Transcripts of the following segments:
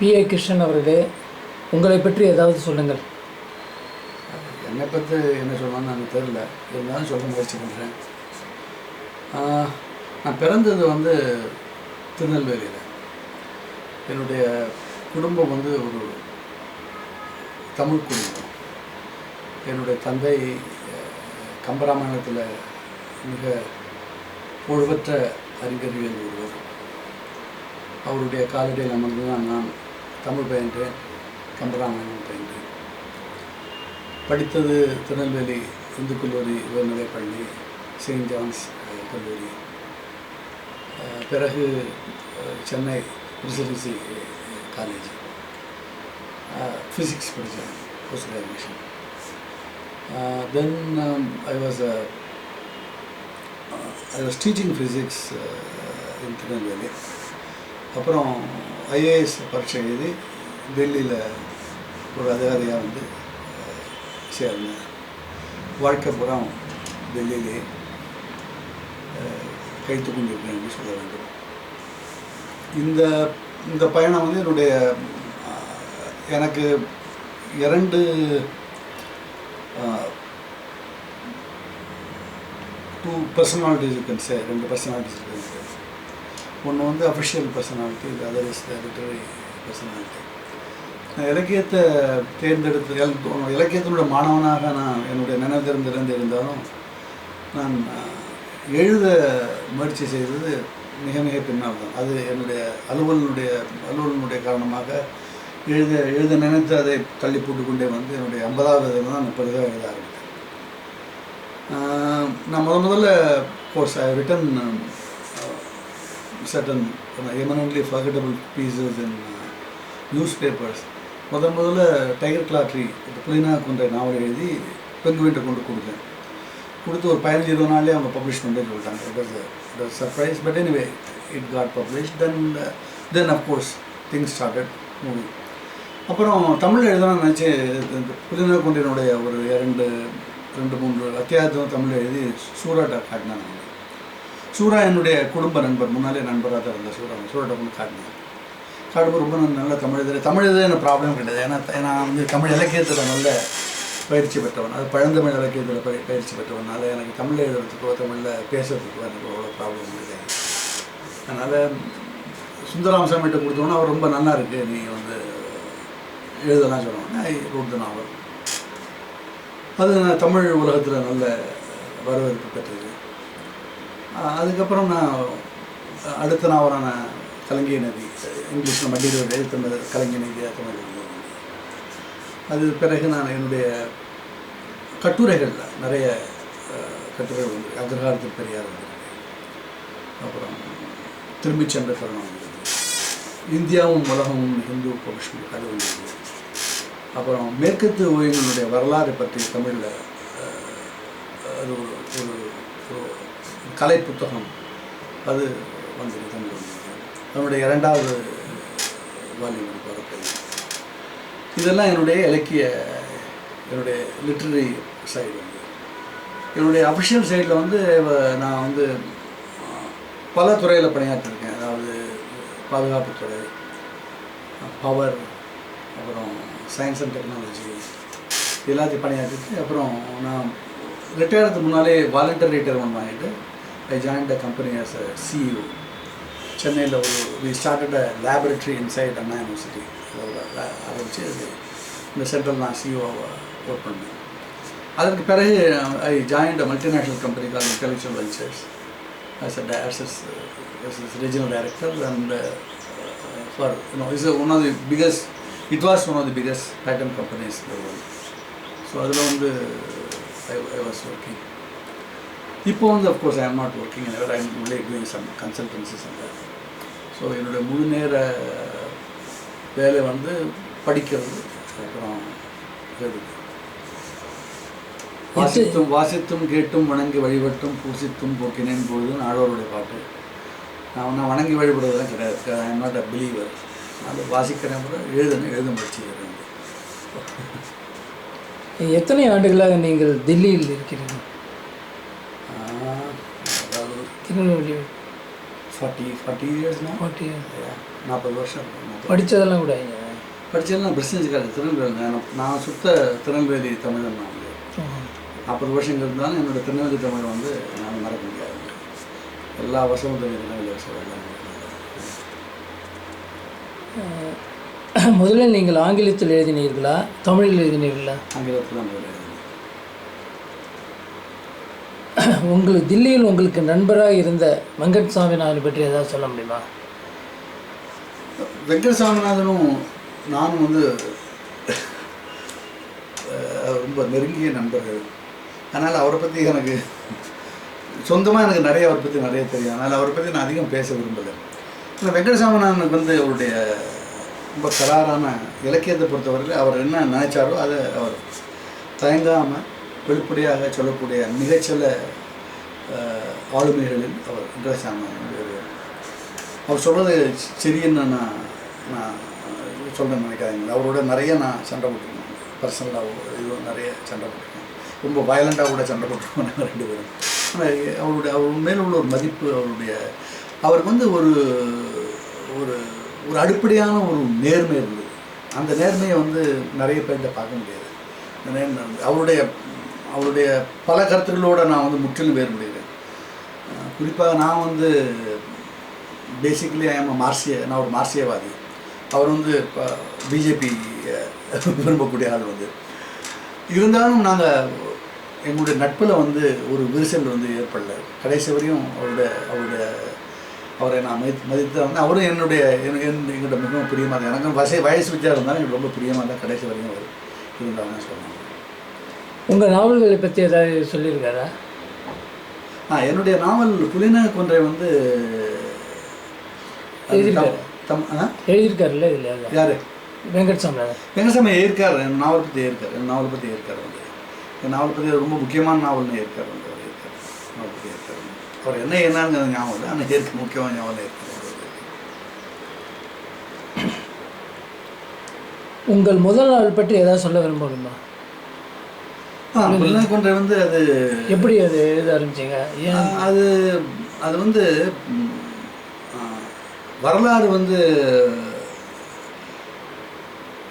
B A Krishnan அவர்களே உங்களை பற்றி ஏதாவது சொல்லுங்கள். என்னை பற்றி என்ன சொல்லணும்னு எனக்கு தெரில இருந்தாலும் சொல்ல முயற்சி பண்ணுறேன் நான் பிறந்தது வந்து திருநெல்வேலியில். என்னுடைய குடும்பம் வந்து ஒரு தமிழ் குடும்பம். என்னுடைய தந்தை கம்பராமாயணத்தில் மிக புகழ்பெற்ற அறிஞர்கள் ஒருவர். அவருடைய காலடியில் அமர்ந்து தான் நான் தமிழ் பயின்றேன் கம்பராமாயணம் பயின்றேன் படித்தது திருநெல்வேலி இந்து கல்லூரி உயர்நிலைப் பள்ளி செயின்ட் ஜான்ஸ் கல்லூரி. பிறகு சென்னை பிரசிடென்சி காலேஜ். ஃபிசிக்ஸ் படித்தேன் post graduation then I was I was teaching physics in Tirunelveli. அப்புறம் ஐஏஎஸ் பரீட்சை எழுதி டெல்லியில் ஒரு அதிகாரியாக வந்து சேர்ந்தேன் வாழ்க்கை புறம் டெல்லியிலே கைத்து கொண்டிருக்கேன் என்று சொல்ல வேண்டும். இந்த இந்த பயணம் வந்து என்னுடைய எனக்கு இரண்டு டூ பர்சனாலிட்டிஸ் இருக்குன்னு சார் ரெண்டு பர்சனாலிட்டிஸ் சார் ஒன்று வந்து அஃபிஷியல் பர்சனாலிட்டி இது other is the literary personality நான் இலக்கியத்தை தேர்ந்தெடுத்து இலக்கியத்தினுடைய மாணவனாக நான் என்னுடைய நினைவு இருந்தாலும் நான் எழுத முயற்சி செய்தது மிக மிக பின்னால் தான் அது என்னுடைய அலுவலனுடைய அலுவலனுடைய காரணமாக எழுத எழுத நினைத்து அதை தள்ளி போட்டுக்கொண்டே வந்து என்னுடைய ஐம்பதாவது தான் நான் பெரிதாக எழுத ஆரம்பித்தேன். நான் முத முதல்ல course I written certain eminently forgettable pieces in news uh, newspapers. முதல் முதல்ல டைகர் கிளாட்ரி புலினா கொண்ட நாவல் எழுதி பெங்குவின்ட்ட கொண்டு கொடுத்தேன். கொடுத்து ஒரு பதினஞ்சு இருபது நாள்லேயே அவங்க பப்ளிஷ் பண்ணி சொல்லிட்டாங்க. It was surprise but anyway it got publish then then of course things started movie அப்புறம் தமிழ் எழுதணும்னு நினச்சி புலினா கொண்டினுடைய ஒரு இரண்டு ரெண்டு மூன்று அத்தியாயத்தும் தமிழ் எழுதி சூராட்டை காட்டினாங்க சூரா என்னுடைய குடும்ப நண்பர் முன்னாலே நண்பராக தான் இருந்த சூரா சூராட்ட ஒன்று காட்டினேன் காட்டும்போது ரொம்ப நல்ல- தமிழ் எழுதுற தமிழ் எழுத எனக்கு ப்ராப்ளம் கிடையாது. ஏன்னா நான் வந்து தமிழ் இலக்கியத்தில் நல்ல பயிற்சி பெற்றவன். அது பழந்தமிழ் இலக்கியத்தில் பய பயிற்சி பெற்றவனால எனக்கு தமிழ் எழுதுறதுக்கோ தமிழில் பேசுறதுக்கோ எனக்கு அவ்வளோ ப்ராப்ளம் கிடையாது அதனால் சுந்தராமசாமிகிட்ட கொடுத்தோன்னா அவர் ரொம்ப நல்லா இருக்குது நீ வந்து எழுதலாம் சொல்லுவாங்க. ஐ ரோட் த நாவல் அது நான் தமிழ் உலகத்தில் நல்ல வரவேற்பு பெற்றது. அதுக்கப்புறம் நான் அடுத்த நாவலான கலங்கிய நதி இங்கிலீஷில் மட்டியில் எழுத்தமிழ் கலங்கிய நதி தமிழ் அது பிறகு நான் என்னுடைய கட்டுரைகளில் நிறைய கட்டுரைகள் வந்து அக்ரஹாரத்தில் பெரியார் வந்திருக்கு அப்புறம் திரும்பிச் சென்ற தருணம் வந்திருக்கு இந்தியாவும் உலகமும் ஹிந்து பகுஷ்மி அது வந்திருக்கு அப்புறம் மேற்கத்து ஓய்வினுடைய வரலாறு பற்றி தமிழில் அது ஒரு ஒரு ஒரு கலை புத்தகம் அது வந்து தமிழ் வந்தது இரண்டாவது வால்யூம் வரப்போகுது இதெல்லாம் என்னுடைய இலக்கிய என்னுடைய லிட்ரரி சைடு வந்து. என்னுடைய அஃபிஷியல் சைடில் வந்து நான் வந்து பல துறையில் பணியாற்றிருக்கேன். அதாவது பாதுகாப்புத்துறை பவர் அப்புறம் சயின்ஸ் அண்ட் டெக்னாலஜி எல்லாத்தையும் பணியாற்றிட்டு அப்புறம் நான் ரிட்டையர்டுக்கு முன்னாலே வாலண்டரி ரிட்டையர்மெண்ட் வாங்கிட்டு I join the company as a CEO சென்னையில் ஒரு we started a laboratory inside Anna university ஆரம்பித்து அது இந்த சென்ட்ரல் நான் சிஇஓவை ஒர்க் பண்ணேன். அதற்கு பிறகு I joined multinational company call intellectual ventures as a di- as a, as a regional director is uh, uh, for you know is one of the biggest it was so அதில் வந்து I I was working இப்போ வந்து of course I am not working ever I am only doing some consultancies அந்த so என்னுடைய முழு நேர வேலை வந்து படிக்கிறது அப்புறம் எழுதுறது வாசித்தும் வாசித்தும் கேட்டும் வணங்கி வழிபட்டும் பூசித்தும் போக்கினேன் பொழுது நாடோருடைய பாட்டு. நான் நான் வணங்கி வழிபடுறதெல்லாம் கிடையாது. I am not a believer அது வாசிக்கிறேன் கூட எழுதணும் எழுத முயற்சிக்கிறேன் எத்தனை ஆண்டுகளாக நீங்கள் டெல்லியில் இருக்கிறீர்கள்? திருநெல்வேலி ஃபார்ட்டி ஃபார்ட்டி இயர்ஸ்னா ஓகே நாற்பது வருஷம். படித்ததெல்லாம் கூட இங்க. படிச்சதெல்லாம் பிஸ்னஸ் காலேஜ் திருநெல்வேலி நான் சுத்த திருநெல்வேலி தமிழன் நான் வந்து. நாற்பது வருஷம் இருந்தாலும் என்னோட திருநெல்வேலி தமிழ் வந்து நான் மறக்க முடியாது. எல்லா வருஷமும் திருநெல்வேலி வருஷம் முதலில் நீங்கள் ஆங்கிலத்தில் எழுதினீர்களா? தமிழில் எழுதினீர்களா? ஆங்கிலத்தில் தான். உங்களுக்கு தில்லியில் உங்களுக்கு நண்பராக இருந்த வெங்கட் சாமிநாதன் பற்றி ஏதாவது சொல்ல முடியுமா? வெங்கட் சாமிநாதனும் நானும் வந்து ரொம்ப நெருங்கிய நண்பர்கள். அதனால் அவரை பற்றி எனக்கு சொந்தமாக எனக்கு நிறைய அவரை பற்றி நிறைய தெரியும். அதனால் அவரை பற்றி நான் அதிகம் பேச விரும்பலை. ஆனால் வெங்கட சாமிநாதனுக்கு வந்து அவருடைய ரொம்ப கராரான இலக்கியத்தை பொறுத்தவரையில் அவர் என்ன நினைச்சாரோ அதை அவர் தயங்காமல் வெளிப்படையாக சொல்லக்கூடிய மிகச்சில ஆளுமைகளில் அவர் வெங்கட அவர் சொல்கிறது சரின்னு நான் நான் சொல்கிறேன் நினைக்காதீங்க. அவரோட நிறைய நான் சண்டை போட்டிருக்கேன். பர்சனலாக இதுவும் நிறைய சண்டை போட்டிருக்கேன். ரொம்ப வயலண்ட்டாக கூட சண்டை போட்டிருக்கோம் நாங்கள் ரெண்டு பேரும். ஆனால் அவருடைய அவர் மேல உள்ள ஒரு மதிப்பு அவருடைய அவருக்கு வந்து ஒரு ஒரு ஒரு அடிப்படையான ஒரு நேர்மை இருந்தது. அந்த நேர்மையை வந்து நிறைய பேர்கிட்ட பார்க்க முடியாது. அந்த அவருடைய அவருடைய பல கருத்துக்களோட நான் வந்து முற்றிலும் வேறுபடுகிறேன் குறிப்பாக நான் வந்து பேசிக்கலி ஐஎம் மார்சிய நான் ஒரு மார்சியவாதி அவர் வந்து இப்போ பிஜேபி விரும்பக்கூடிய ஆள் வந்து. இருந்தாலும் நாங்கள் எங்களுடைய நட்பில் வந்து ஒரு விரிசல் வந்து ஏற்படல. கடைசி வரையும் அவருடைய அவருடைய அவரை நான் மதி மதித்து வந்து அவரும் என்னுடைய என் என்- மிகவும் பிரியமாக இருந்தார். எனக்கும் வசை வயசு வித்தியாசம் இருந்தாலும் எனக்கு ரொம்ப பிரியமாக இருந்தால் கடைசி வரையும் அவர். இருந்தாங்கன்னு சொல்லுவாங்க உங்கள் நாவல்களை பற்றி ஏதாவது சொல்லியிருக்காரா? ஆ என்னுடைய நாவல் புலின கொன்றை வந்து எழுதியிருக்காரு. தம் எழுதியிருக்காருல்ல இதில்? யார்? வெங்கட் சாமிநாதன் வெங்கசாமி ஏற்கார் என் நாவல் பற்றி ஏற்கார் என் நாவல் பற்றி ஏற்கார் வந்து. என் நாவல் பற்றி ரொம்ப முக்கியமான நாவல்னு ஏற்கார் வந்து அவர் ஏற்கார். நாவல் பற்றி வந்து. அவர் என்ன என்னங்கிறது ஞாபகம் இல்லை ஆனால் ஏற்க முக்கியமான ஞாபகம் ஏற்கார் உங்கள் முதல் நாள் பற்றி ஏதாவது சொல்ல விரும்ப முடியுமா ஆ புலின கொன்றை வந்து அது எப்படி அது எழுத ஆரம்பிச்சீங்க ஏன்? அது அது வந்து வரலாறு வந்து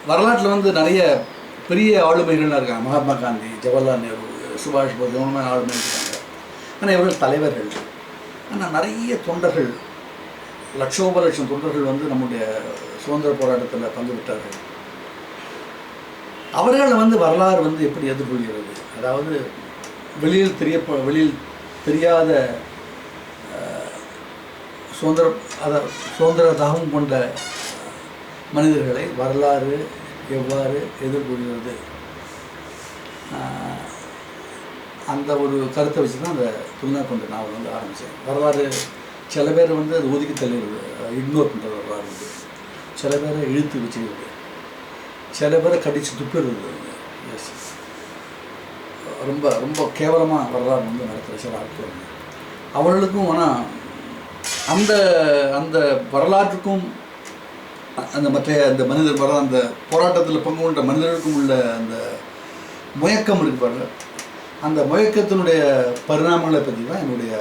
வரலாற்றில் வந்து நிறைய பெரிய ஆளுமைகள்லாம் இருக்காங்க. மகாத்மா காந்தி ஜவஹர்லால் நேரு சுபாஷ் போஸ் இவங்க மாதிரி ஆளுமை இருக்காங்க. ஆனால் இவர்கள் தலைவர்கள். ஆனால் நிறைய தொண்டர்கள் லட்சோப லட்சம் தொண்டர்கள் வந்து நம்முடைய சுதந்திர போராட்டத்தில் பங்கு பெற்றார்கள். அவர்களை வந்து வரலாறு வந்து எப்படி எதிர்கொள்கிறது? அதாவது வெளியில் தெரிய வெளியில் தெரியாத சுதந்திர அதை சுதந்திர தாகம் கொண்ட மனிதர்களை வரலாறு எவ்வாறு எதிர்கொள்கிறது? அந்த ஒரு கருத்தை வச்சு தான் அந்த துணா கொண்ட நாவல் வந்து ஆரம்பித்தேன் வரலாறு சில பேர் வந்து அது ஒதுக்கி தள்ளிடுது. இக்னோர் பண்ணுற வரலாறு வந்து. சில பேரை இழுத்து வச்சுக்கிறது சில பேரை கடிச்சு துப்பிடுறது எஸ் ரொம்ப ரொம்ப கேவலமாக வரலாறு வந்து நடத்துகிற சில ஆட்கள். அவர்களுக்கும் ஆனால் அந்த அந்த வரலாற்றுக்கும் அந்த மற்ற அந்த மனிதர் வர அந்த போராட்டத்தில் பங்கு கொண்ட மனிதர்களுக்கும் உள்ள அந்த முயக்கம் இருக்கு பாருங்க. அந்த முயக்கத்தினுடைய பரிணாமங்களை பற்றி தான் என்னுடைய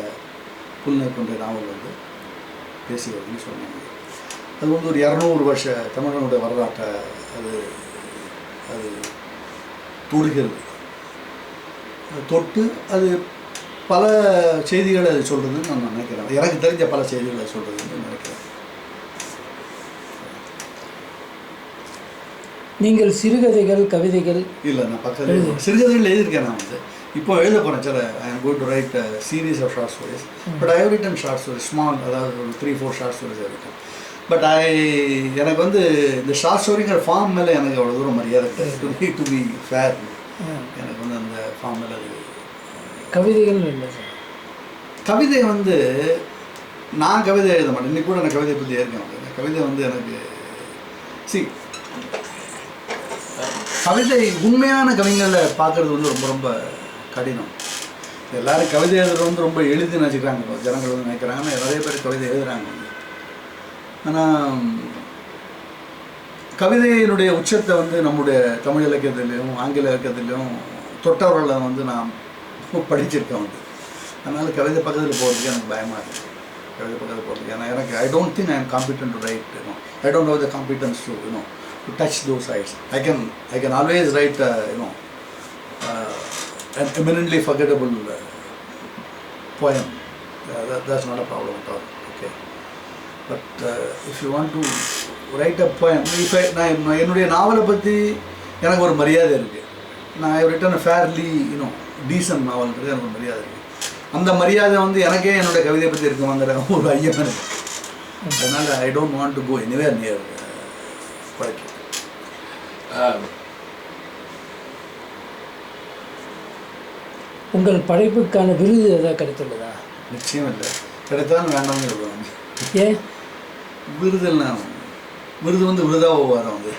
புல்லை கொண்ட நாவல் வந்து பேசுகிறதுன்னு சொன்னாங்க அது வந்து ஒரு இரநூறு வருஷ தமிழனுடைய வரலாற்றை அது அது தொடுகிறது. தொட்டு அது பல செய்திகளை அது சொல்கிறதுன்னு நான் நினைக்கிறேன். எனக்கு தெரிஞ்ச பல செய்திகளை சொல்கிறதுன்னு நினைக்கிறேன். நீங்கள் சிறுகதைகள் கவிதைகள் இல்லை நான் பக்கத்தில் சிறுகதைகள் எழுதியிருக்கேன் நான் வந்து. இப்போ எழுத போகிறேன் சில I am got to write series of short stories but I have written short stories small அதாவது ஒரு த்ரீ ஃபோர் ஷார்ட் ஸ்டோரிஸ் எழுதிருக்கேன் பட் ஐ எனக்கு வந்து இந்த ஷார்ட் ஸ்டோரிங்கிற ஃபார்ம் மேலே எனக்கு அவ்வளோ தூரம் மரியாதை கிடையாது. To be to be fair எனக்கு வந்து அந்த ஃபார்ம் மேலே அது கவிதைகள் இல்லை சார். கவிதை வந்து நான் கவிதை எழுத மாட்டேன். இன்னைக்கு கூட நான் கவிதை பற்றி ஏற்கனவே கவிதை வந்து எனக்கு சி கவிதை உண்மையான கவிஞர்களை பார்க்கறது வந்து ரொம்ப ரொம்ப கடினம். எல்லாரும் கவிதை எழுதுறது வந்து ரொம்ப எளிதுன்னு நினச்சிக்கிறாங்க. ஜனங்கள் வந்து நினைக்கிறாங்க. நிறைய பேர் கவிதை எழுதுறாங்க. ஆனால் கவிதையினுடைய உச்சத்தை வந்து நம்முடைய தமிழ் இலக்கியத்திலையும் ஆங்கில இலக்கியத்திலையும் தொட்டவர்களை வந்து நான் படிச்சிருக்கேன் வந்து அதனால் கவிதை பக்கத்தில் போகிறதுக்கு எனக்கு பயமாக இருக்குது கவிதை பக்கத்தில் போகிறதுக்கு ஏன்னா எனக்கு I don't think I am competent to write you know I don't have the competence to you know to touch those highs I can I can always write you know an eminently forgettable uh, poem. Uh, that, that's not a problem at all. Okay. But if you want to write a poem, if I, நான் என்னுடைய நாவலை பற்றி எனக்கு ஒரு மரியாதை இருக்குது நான் I written fairly you know decent நாவல்ன்றது எனக்கு ஒரு மரியாதை இருக்குது அந்த மரியாதை வந்து எனக்கே என்னுடைய கவிதை பற்றி இருக்குமாங்கிற ஒரு ஐயம் எனக்கு. அதனால் I don't want to go anywhere near பழக்கி உங்கள் படைப்புக்கான விருது ஏதாவது கிடைத்துள்ளதா? நிச்சயம் இல்லை. கிடைத்தாலும் வேண்டாம்னு சொல்லுவாங்க. ஏன்? விருதெல்லாம் விருது வந்து விருதாக வரும் அது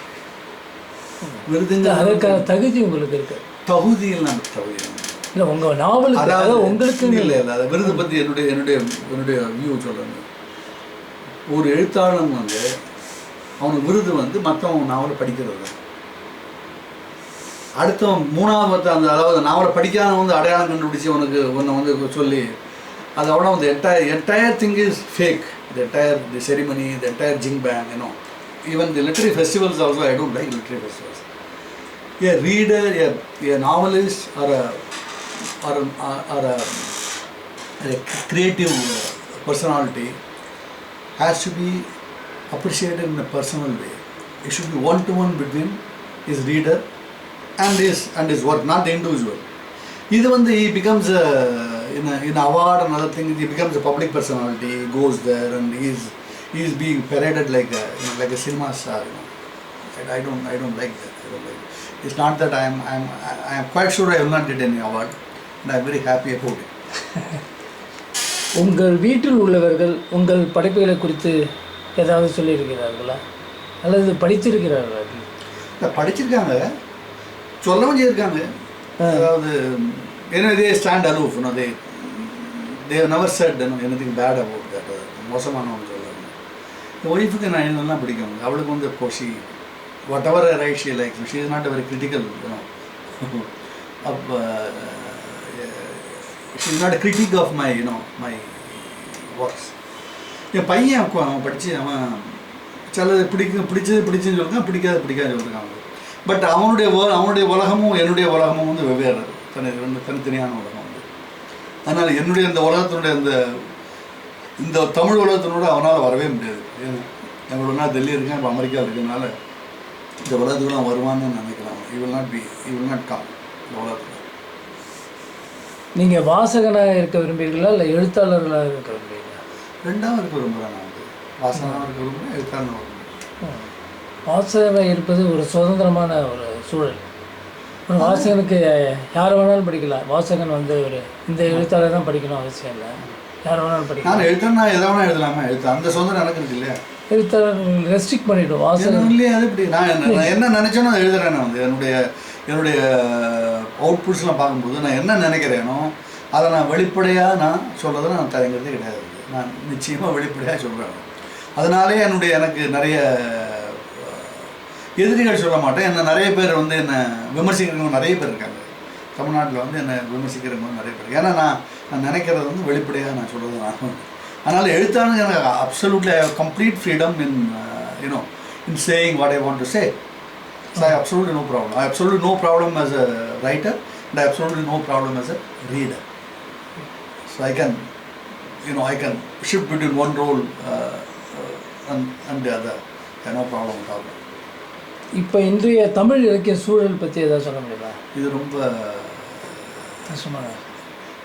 விருதுங்க அதற்கான தகுதி உங்களுக்கு இருக்கு. தகுதியில் நம்ம தகுதி இல்லை. உங்கள் நாவலுக்கு அதாவது உங்களுக்கு இல்லை இல்லை. அதை விருது பற்றி என்னுடைய என்னுடைய என்னுடைய வியூ சொல்லணும் ஒரு எழுத்தாளன் வந்து அவனுக்கு விருது வந்து மற்றவன் நாவலை படிக்கிறது. தான் அடுத்தவன் மூணாவது மற்ற அந்த அதாவது நாவலை படிக்காதவன் வந்து அடையாளம் கண்டுபிடிச்சி உனக்கு உன்னை வந்து சொல்லி அதோட வந்து entire entire thing is fake the entire the ceremony, the entire jing bang, you know. Even the literary festivals also, I don't like literary festivals. A reader, a, a novelist, or a or, a, or a, a creative personality has to be appreciated in a personal way. It should be one to one between his reader and his and his work, not the individual. Either one, he becomes a in a, in award and other things he becomes a public personality he goes there and he's he's being paraded like a like a cinema star you know I, I don't I don't like that I don't like it. it's not that I'm I'm I am quite sure I will not get any award and I'm very happy about it உங்கள் வீட்டில் உள்ளவர்கள் உங்கள் படைப்புகளை குறித்து ஏதாவது சொல்லியிருக்கிறார்களா அல்லது படித்திருக்கிறார்களா இல்லை படிச்சிருக்காங்க சொல்லவும் செய்யிருக்காங்க அதாவது ஏன்னா இதே ஸ்டாண்ட் அலூஃப் இன்னும் they they never said anything bad about that மோசமானவங்க சொல்லுவாங்க என் ஒய்ஃபுக்கு நான் என்னெல்லாம் பிடிக்கும். அவளுக்கு வந்து Kosi whatever write she like she is not very critical you know அப்போ she is not critic of my you know my works என் பையன் அவன் அவன் படித்து அவன் சிலது பிடிக்கும் பிடிச்சது பிடிச்சுன்னு சொல்லிருக்கான் பிடிக்காது பிடிக்காது அவனுக்கு. பட் அவனுடைய அவனுடைய உலகமும் என்னுடைய உலகமும் வந்து வெவ்வேறு. தனி ரெண்டு தனித்தனியான உலகம். அதனால் என்னுடைய இந்த உலகத்தினுடைய இந்த இந்த தமிழ் உலகத்தினோட அவனால் வரவே முடியாது. எவ்வளோ நாள் டெல்லி இருக்கேன் இப்போ அமெரிக்கா இருக்கிறதுனால இந்த வருவான்னு நான் நினைக்கிறேன் he will not be will not come இந்த உலகத்தில். நீங்கள் வாசகனாக இருக்க விரும்புகிறீர்களா இல்லை எழுத்தாளர்களாக இருக்க விரும்புகிறீங்களா ரெண்டாவது இருக்க விரும்புகிறேன் நான் வந்து. வாசனாக இருக்க விரும்புகிறேன் எழுத்தாளர். வாசகனாக இருப்பது ஒரு சுதந்திரமான ஒரு சூழல். ஒரு வாசகனுக்கு யார் வேணாலும் படிக்கலாம். வாசகன் வந்து ஒரு இந்த எழுத்தாளர் தான் படிக்கணும் அவசியம் இல்லை. யார் வேணாலும் படிக்கலாம். நான் எழுத்தனா எதை வேணா எழுதலாமா. எழுத்து அந்த எனக்கு இருக்கு இல்லையா? எழுத்தாளர் ரெஸ்ட்ரிக்ட் பண்ணிவிடும் வாசகன் இல்லையா அது இப்படி நான் என்ன நான் என்ன நினைச்சேனோ எழுதுறேன் நான் வந்து. என்னுடைய என்னுடைய அவுட்புட்ஸ்லாம் பார்க்கும்போது நான் என்ன நினைக்கிறேனோ அதை நான் வெளிப்படையாக நான் சொல்கிறத நான் தயங்குறதே கிடையாது. நான் நிச்சயமாக வெளிப்படையாக சொல்கிறேன் அதனாலே என்னுடைய எனக்கு நிறைய எதிரிகள் சொல்ல மாட்டேன். என்ன நிறைய பேர் வந்து என்னை விமர்சிக்கிறவங்க நிறைய பேர் இருக்காங்க. தமிழ்நாட்டில் வந்து என்னை விமர்சிக்கிறவங்க நிறைய பேர் ஏன்னா நான் நான் நினைக்கிறது வந்து வெளிப்படையாக நான் சொல்கிறது நான் அதனால் எழுத்தானது எனக்கு absolutely I complete freedom in you know in saying what I want to say So no problem absolutely no no problem have a writer problem as a writer, and I have absolutely no problem as a I can I can, you one role and shift between no problem problem இப்போ இன்றைய தமிழ் இலக்கிய சூழல் பற்றி ஏதாவது சொல்ல முடியுமா? இது ரொம்ப கஷ்டமான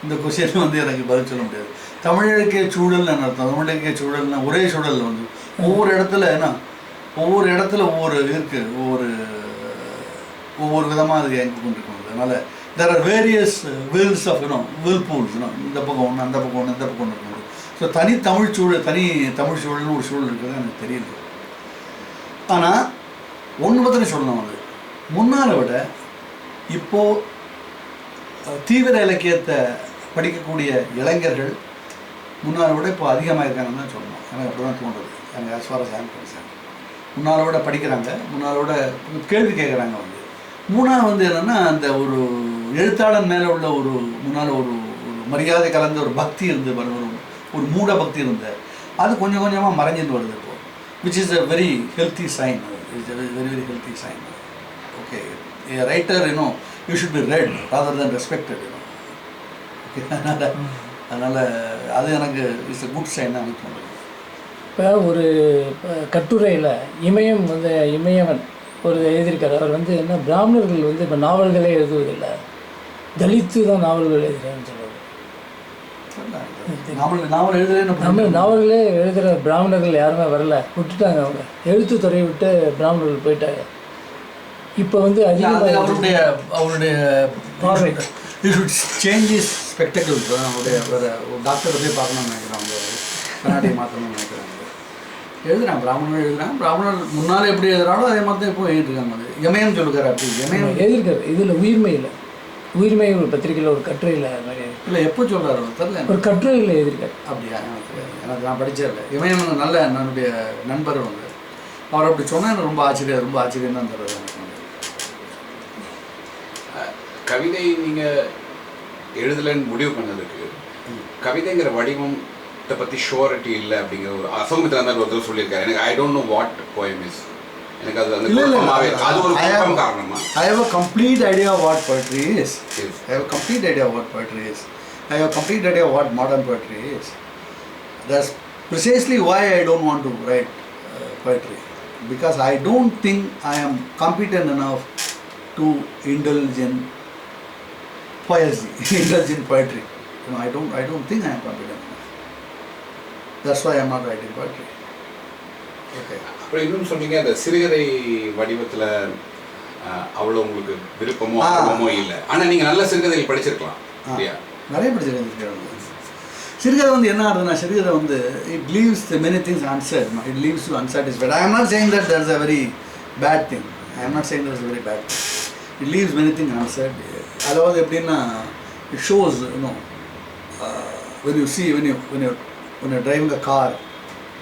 இந்த கொஸ்டின் வந்து எனக்கு பதில் சொல்ல முடியாது. தமிழ் இலக்கிய என்ன அர்த்தம்? தமிழ் இலக்கிய சூழல்னா ஒரே சூழல் வந்து ஒவ்வொரு இடத்துல என்ன? ஒவ்வொரு இடத்துல ஒவ்வொரு இருக்கு. ஒவ்வொரு ஒவ்வொரு விதமாக அது இயங்கி கொண்டிருக்கும். அதனால there are various wills of you know will pools இந்த பக்கம் ஒன்று அந்த பக்கம் ஒன்று இந்த பக்கம் ஒன்று இருக்கும். ஸோ தனி தமிழ் சூழல் தனி தமிழ் சூழல்னு ஒரு சூழல் இருக்கிறது எனக்கு தெரியல. ஆனால் ஒன்று பற்றி சொல்லணும் அது முன்னால் விட இப்போது தீவிர இலக்கியத்தை படிக்கக்கூடிய இளைஞர்கள் முன்னால் விட இப்போ அதிகமாக இருக்காங்கன்னு தான் சொல்லணும். எனக்கு அப்படி தான் தோன்றுது எனக்கு அஸ்வார far சார். I முன்னால் விட படிக்கிறாங்க. முன்னால் விட கேள்வி கேட்குறாங்க வந்து. மூணாவது வந்து என்னென்னா அந்த ஒரு எழுத்தாளன் மேலே உள்ள ஒரு முன்னால் ஒரு ஒரு மரியாதை கலந்த ஒரு பக்தி இருந்து வரும். ஒரு ஒரு மூட பக்தி இருந்த. அது கொஞ்சம் கொஞ்சமாக மறைஞ்சிட்டு வருது இப்போது which is a very healthy sign it's very very healthy sign okay writer you know you should be read rather than respected you know okay அதனால் அதனால் அது எனக்கு இட்ஸ் a குட் சைன் எனக்கு தோணுது. இப்போ ஒரு கட்டுரையில் இமயம் வந்து இமயவன் ஒரு எழுதியிருக்காரு. அவர் வந்து என்ன பிராமணர்கள் வந்து இப்போ நாவல்களே எழுதுவதில்லை. தலித்து தான் நாவல்கள் எழுதுறான்னு சொல்லுவார் நாமல் எழுதுறேன்னு நம்ம நாவல்களே எழுதுகிற பிராமணர்கள் யாருமே வரல. விட்டுட்டாங்க அவங்க. எழுத்துத்துறையை விட்டு பிராமணர்கள் போயிட்டாங்க. இப்போ வந்து அது அதிகமாக அவருடைய அவருடைய பார்வை. You should change is spectacles அவருடைய வேறு ஒரு டாக்டரை போய் பார்க்கணும்னு நினைக்கிறேன் அவங்க கண்ணாடியை மாற்றணும்னு நினைக்கிறாங்க. எழுதுறான். பிராமணர் எழுதுறான். பிராமணர் முன்னால் எப்படி எழுதுறாங்களோ அதே மாதிரி தான் இப்போ எழுதிருக்காங்க அது எமயம் சொல்லுக்காரு அப்படி. எமயம் எழுதியிருக்காரு. இதில் உயிர்மையில். உயிர்மை ஒரு பத்திரிக்கையில் ஒரு கட்டுரையில் மாதிரி. இல்லை எப்போ சொல்கிறாரு அவர்? தெரியல ஒரு கட்டுரையில் எழுதியிருக்காரு. அப்படியா? எனக்கு நான் இல்லை இமயம் எனக்கு நல்ல என்னுடைய நண்பர் வந்து. அவர் அப்படி சொன்னால் எனக்கு ரொம்ப ஆச்சரியம் ரொம்ப ஆச்சரியம் தான் வந்து. கவிதை நீங்க எழுதலைன்னு முடிவு பண்ணதுக்கு கவிதைங்கிற வடிவத்தை பத்தி ஷோரிட்டி இல்லை அப்படிங்கிற ஒரு அசௌமித்திர மாதிரி ஒருத்தர் சொல்லியிருக்காரு. எனக்கு I don't know what poem is எனக்கு அது அந்த இல்ல, இல்ல, குழப்பமாவே இருக்கு. அது ஒரு I have- குழப்பம் காரணமா I have a complete idea of what poetry is. Yes. I have a complete idea of what poetry is. I have a complete idea of what modern poetry is. That's precisely why I don't want to write uh, poetry. Because I don't think I am competent enough to indulge in poesy, indulge in poetry. You know, I don't, I don't think I am competent enough. That's why I am not writing poetry. அப்புறம் இன்னும் சொன்னீங்க அந்த சிறுகதை வடிவத்துல அஹ், அவ்வளவு உங்களுக்கு விருப்பமோ. ஆர்வமோ இல்லை. ஆனா நீங்க நல்ல சிறுகதைகள் படிச்சிருக்கலாம். இல்லையா நிறைய படிச்சிருக்கேன். சிறுகதை வந்து என்ன ஆகுதுன்னா சிறுகதை வந்து it leaves many things unsaid it leaves you unsatisfied I am not saying that that's a very bad thing I am not saying that's very bad thing it leaves many thing unsaid அதாவது எப்படின்னா it shows you know when you see when you when you when you're driving a car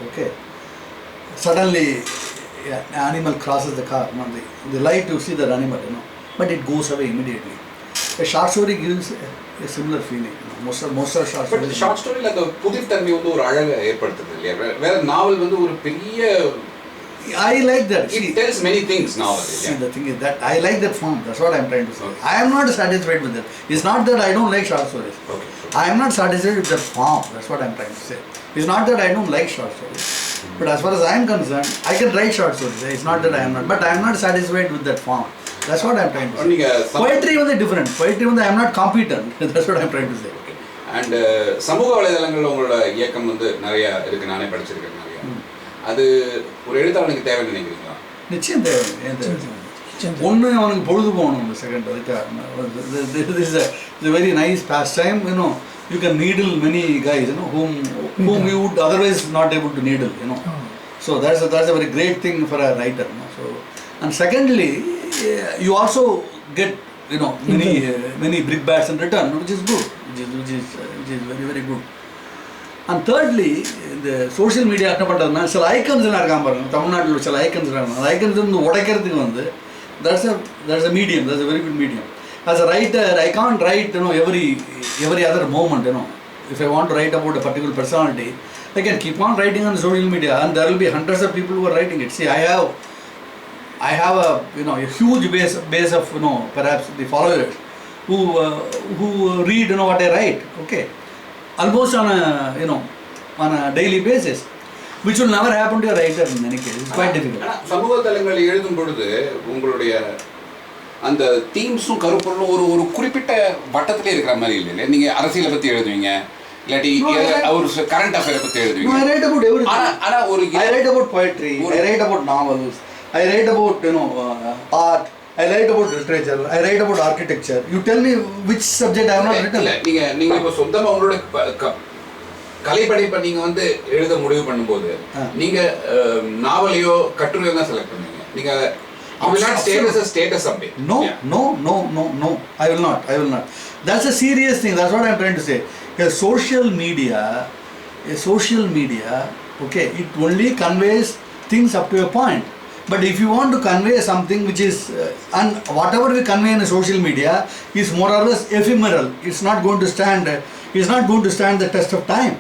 okay? Suddenly yeah, an animal crosses the car no, the, the light you see that animal you know but it goes away immediately a short story gives a, a similar feeling you know, most of most of short stories short ஸ்டோரியில் அந்த புதிர்த்தன்மை வந்து ஒரு அழகை ஏற்படுத்துது இல்லையா வேற நாவல் வந்து ஒரு பெரிய I like that it see, tells many things novel see இல்லையா the thing is that I like that form that's what I'm trying to say I am not satisfied with it it's not that I don't like short stories okay I am not satisfied with that form. That's what I am trying to say. It's not that I don't like short stories. But as far as I am concerned, I can write short stories. It's not that I am not. But I am not satisfied with that form. That's what I am trying to say. நீங்க Poetry was different. Poetry was I am not competent. That's what I am trying to say. And சமூக வலைதளங்கள்ல உங்களோட இயக்கம் வந்து நிறைய இருக்கு நானே படிச்சிருக்கேன் நிறைய அது ஒரு எழுத்தாளனுக்கு தேவைன்னு நினைக்கிறீங்களா நிச்சயம் தேவை ஏன் தேவை ஒன்று அவனுக்கு பொழுது போகணும் செகண்ட் அதுக்கு is very nice pastime you know you can needle many guys you know hmm hmm you would otherwise not able to needle you know So that's a, that's a very great thing for a writer. No? So, and secondly, eh, you also get you know many uh, many brickbats in return, which is good, which is which is uh, which is very very good. And thirdly, இந்த social media என்ன பண்ணுறதுனா சில ஐக்கன்ஸ்லாம் இருக்காம பாருங்க தமிழ்நாட்டில் சில icons இருக்காங்க அந்த ஐக்கன்ஸ் வந்து உடைக்கிறதுக்கு வந்து that's a that's a medium that's a very good medium as a writer I can't write you know every every other moment you know if I want to write about a particular personality I can keep on writing on social media, and there will be hundreds of people who are writing it. See, I have, I have a you know a huge base base of you know perhaps the followers who uh, who read you know what I write. Okay, almost on a you know on a daily basis, which will never happen to a writer in any case. It's quite difficult. ஆனா சமூக தளங்கள் எழுதும் பொழுது உங்களுடைய அந்த தீம்ஸும் கருப்பொருளும் ஒரு ஒரு குறிப்பிட்ட வட்டத்திலே இருக்கிற மாதிரி இல்லை இல்லையா நீங்க அரசியலை பத்தி எழுதுவீங்க இல்லாட்டி ஒரு கரண்ட் அஃபேரை I எழுதுவீங்க ஆனா ஒரு novels. I write about you know uh, art. I write about literature. I write about architecture. You tell me which subject I have not written. இல்ல நீங்க நீங்க இப்ப சொந்தமா உங்களோட கலைப்படைப்பை நீங்க வந்து எழுத முடிவு பண்ணும்போது. நீங்க நாவலையோ கட்டுரையோ தான் செலக்ட் பண்ணுவீங்க நீங்க I will not stay as a status update. No, yeah. no, no, no, no. I will not. I will not. That's a serious thing. That's what I'm trying to say. A social media, a social media, okay, it only conveys things up to a point. But if you want to convey something which is, uh, and whatever we convey in social media is more or less ephemeral. It's not going to stand. Uh, it's not going to stand the test of time.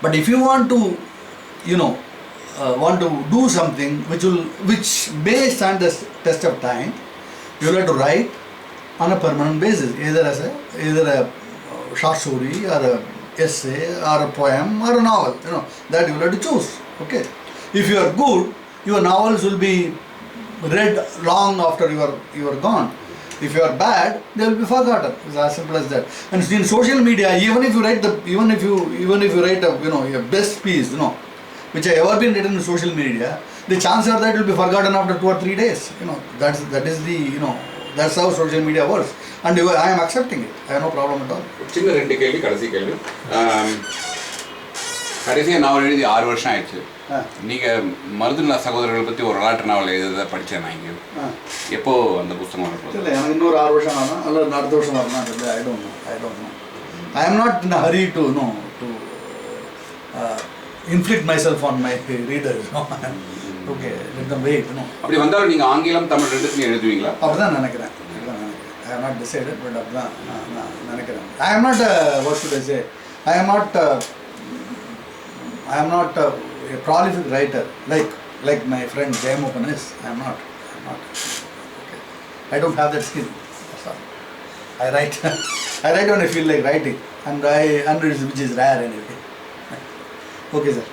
But if you want to, you know, uh, want to do something which will, which may stand the test of time, you will have to write on a permanent basis, either as a either a uh, short story or a essay or a poem or a novel. You know that you will have to choose. Okay, if you are good, your novels will be read long after you are you are gone. If you are bad, they will be forgotten. It's as simple as that. And in social media, even if you write the even if you even if you write a you know your best piece, you know, which have ever been written in social media, the chances are that it will be forgotten after two or three days. You know, that's that is the you know that's how social media works. And you, I am accepting it. I have no problem at all. சின்ன ரெண்டு கேள்வி கடைசி கேள்வி ஆம், கடைசியா நாவல் எழுதி ஆறு வருஷம் ஆயிடுச்சு ஆ. நீங்க மருதுநா சகோதரர்களை பத்தி ஒரு வரலாற்று நாவல் எழுத படிச்சேன் நான் இங்க எப்போ அந்த புத்தகம் வரப்போகுது இல்லை எனக்கு இன்னொரு ஆறு வருஷம் ஆகலாம் அல்லது அடுத்த வருஷம் இல்லை I don't know I don't know I am not in hurry to no to inflict myself on my reader okay let them wait no அப்படி வந்தாலும் நீங்க ஆங்கிலம் தமிழ் ரெண்டுத்துலையும் எழுதுவீங்களா அப்படி தான் நினைக்கிறேன் நினைக்கிறேன் I am not decided but அப்படி தான் நான் நான் நினைக்கிறேன் I am not what should I say I am not I am not a prolific writer like like my friend Jayamopan is. I am not. I am not. Okay. I don't have that skill. That's all. I write. I write when I feel like writing, and I and it is, which is rare anyway. Okay, sir.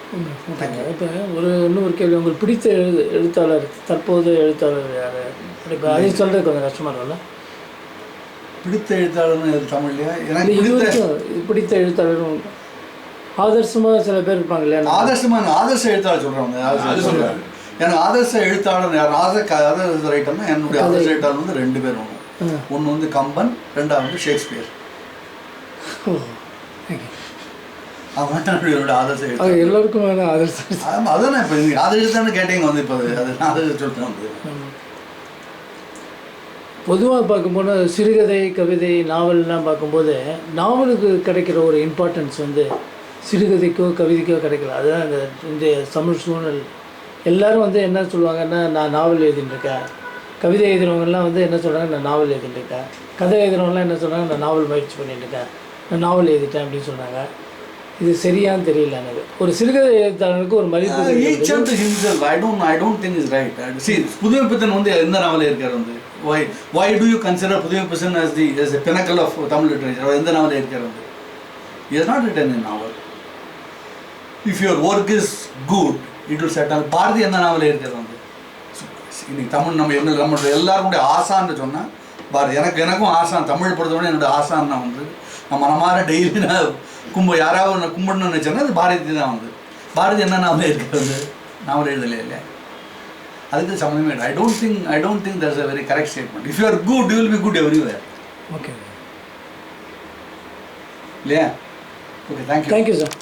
இப்போ ஒரு இன்னொரு கேள்வி உங்களுக்கு பிடித்த எழுது எழுத்தாளர் தற்போது எழுத்தாளர் யார்? இப்போ அதையும் சொல்கிறது கொஞ்சம் கஷ்டமாக இருக்கும்ல. பிடித்த எழுத்தாளர்னு எது தமிழ்லையா எனக்கு பிடித்த பிடித்த எழுத்தாளர் ஆதர்சமாக சில பேர் இருப்பாங்க இல்லையா? ஆதர்சமான ஆதர்ச எழுத்தாளர் சொல்றாங்க அது ஆதர்ச சொல்றாரு. எனக்கு ஆதர்ச எழுத்தாளர் யார்? ஆதர் ஆதர்ச ரைட்டர்னா என்னுடைய. ஆதர்ச எழுத்தாளர் வந்து ரெண்டு பேர் ஒன்று. ஒன்று வந்து கம்பன் ரெண்டாவது வந்து ஷேக்ஸ்பியர். என்னுடைய ஆதர்ச அது எல்லோருக்கும் வேணும் ஆதர்சம் ஆமாம் அதான் இப்போ நீங்கள் ஆதர்ச எழுத்தாளர்னு கேட்டீங்க வந்து இப்போ அது அதை சொல்லிட்டு வந்து. பொதுவாக பார்க்கும்போது சிறுகதை கவிதை நாவல்லாம் பார்க்கும்போது நாவலுக்கு கிடைக்கிற ஒரு இம்பார்ட்டன்ஸ் வந்து சிறுகதைக்கோ கவிதைக்கோ கிடைக்கல. அதுதான் இந்த இன்றைய தமிழ் சூழல். எல்லாரும் வந்து என்ன சொல்லுவாங்கன்னா நான் நாவல் எழுதிட்டு இருக்கேன் கவிதை எழுதுறவங்கலாம் வந்து என்ன சொல்கிறாங்க நான் நாவல் எழுதிட்டு இருக்கேன் கதை எழுதுறவங்கலாம் என்ன சொல்கிறாங்க நான் நாவல் முயற்சி பண்ணிட்டு இருக்கேன் நான் நாவல் எழுதிட்டேன் அப்படின்னு சொன்னாங்க இது சரியான்னு தெரியல எனக்கு. ஒரு சிறுகதை எழுத்தாளனுக்கு ஒரு மதிப்பு சி புதுமை பித்தன் வந்து எந்த நாவலே இருக்கார் வந்து? Why why do you consider Pudhumaipithan the Tamil எந்த நாவலே இருக்கார் வந்து? Is not written in novel if your work is good it will Bharathi எந்த நாவலே இருக்கார் வந்து? இன்னைக்கு தமிழ் நம்ம என்ன நம்மளுடைய எல்லாருடைய ஆசான்னு சொன்னால் பாரதி எனக்கு எனக்கும் ஆசான் தமிழ் பொறுத்தவரை என்னோட ஆசான்னா வந்து நான் மனமார டெய்லி நான் கும்ப யாராவது நான் கும்பிடணும்னு நினச்சேன்னா அது பாரதி தான் வந்து. பாரதி என்ன நாவலே இருக்கு வந்து நாவல் எழுதலையே இல்லையா? அதுக்கு சம்மந்தமே I don't think I don't think that's a very correct statement if you are good you will be good everywhere okay இல்லையா? Okay thank you thank you sir